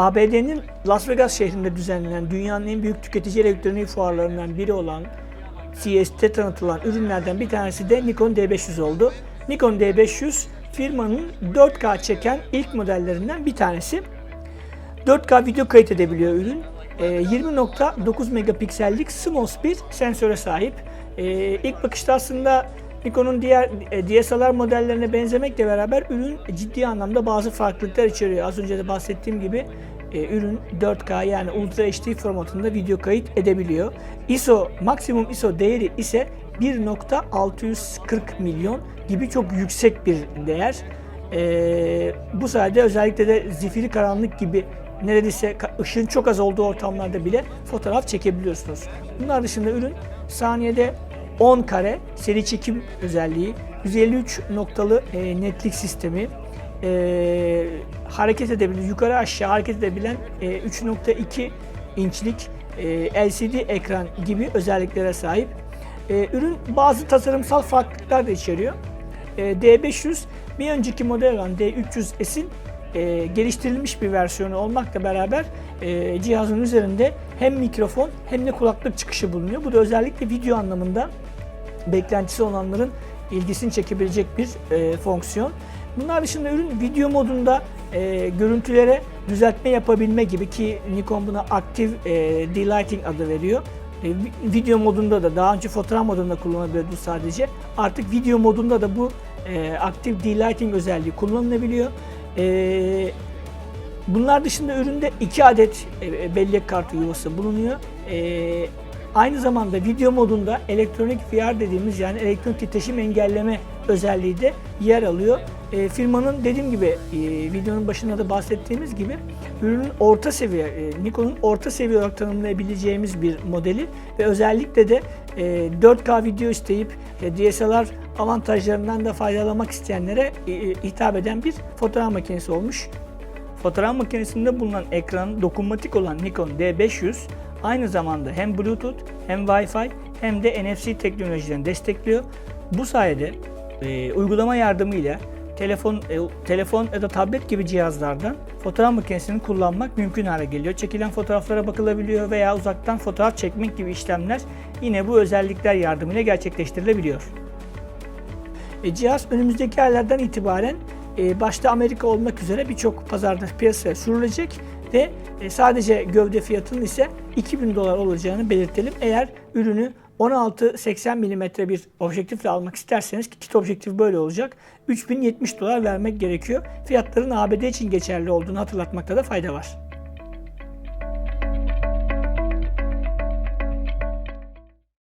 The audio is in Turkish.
ABD'nin Las Vegas şehrinde düzenlenen dünyanın en büyük tüketici elektronik fuarlarından biri olan CES'te tanıtılan ürünlerden bir tanesi de Nikon D500 oldu. Nikon D500 firmanın 4K çeken ilk modellerinden bir tanesi. 4K video kayıt edebiliyor ürün. Ee, 20.9 megapiksellik CMOS bir sensöre sahip. Ee, İlk bakışta aslında Nikon'un diğer e, DSLR modellerine benzemekle beraber ürün ciddi anlamda bazı farklılıklar içeriyor. Az önce de bahsettiğim gibi e, ürün 4K yani Ultra HD formatında video kayıt edebiliyor. ISO maksimum ISO değeri ise 1.640 milyon gibi çok yüksek bir değer. Ee, bu sayede özellikle de zifiri karanlık gibi neredeyse ışığın çok az olduğu ortamlarda bile fotoğraf çekebiliyorsunuz. Bunlar dışında ürün saniyede 10 kare seri çekim özelliği, 153 noktalı e, netlik sistemi, e, hareket edebilen, yukarı aşağı hareket edebilen e, 3.2 inçlik e, LCD ekran gibi özelliklere sahip. E, ürün bazı tasarımsal farklılıklar da içeriyor. E, D500 bir önceki model olan D300S'in e, geliştirilmiş bir versiyonu olmakla beraber e, cihazın üzerinde hem mikrofon hem de kulaklık çıkışı bulunuyor. Bu da özellikle video anlamında beklentisi olanların ilgisini çekebilecek bir e, fonksiyon. Bunlar dışında ürün video modunda e, görüntülere düzeltme yapabilme gibi ki Nikon buna Active e, Delighting adı veriyor. E, vi- video modunda da daha önce fotoğraf modunda kullanılıyordu sadece. Artık video modunda da bu e, Active Delighting özelliği kullanılabiliyor. E, Bunlar dışında üründe 2 adet e, bellek kartı yuvası bulunuyor. E, aynı zamanda video modunda elektronik VR dediğimiz yani elektronik titreşim engelleme özelliği de yer alıyor. E, firmanın dediğim gibi e, videonun başında da bahsettiğimiz gibi ürünün orta seviye, e, Nikon'un orta seviye olarak tanımlayabileceğimiz bir modeli ve özellikle de e, 4K video isteyip e, DSLR avantajlarından da faydalanmak isteyenlere e, e, hitap eden bir fotoğraf makinesi olmuş. Fotoğraf makinesinde bulunan ekran dokunmatik olan Nikon D500 aynı zamanda hem Bluetooth hem Wi-Fi hem de NFC teknolojilerini destekliyor. Bu sayede e, uygulama yardımıyla telefon e, telefon ya da tablet gibi cihazlardan fotoğraf makinesini kullanmak mümkün hale geliyor. Çekilen fotoğraflara bakılabiliyor veya uzaktan fotoğraf çekmek gibi işlemler yine bu özellikler yardımıyla gerçekleştirilebiliyor. E, cihaz önümüzdeki aylardan itibaren e, başta Amerika olmak üzere birçok pazarda piyasaya sürülecek ve e, sadece gövde fiyatının ise 2000 dolar olacağını belirtelim. Eğer ürünü 16-80 mm bir objektifle almak isterseniz ki kit objektif böyle olacak. 3070 dolar vermek gerekiyor. Fiyatların ABD için geçerli olduğunu hatırlatmakta da fayda var.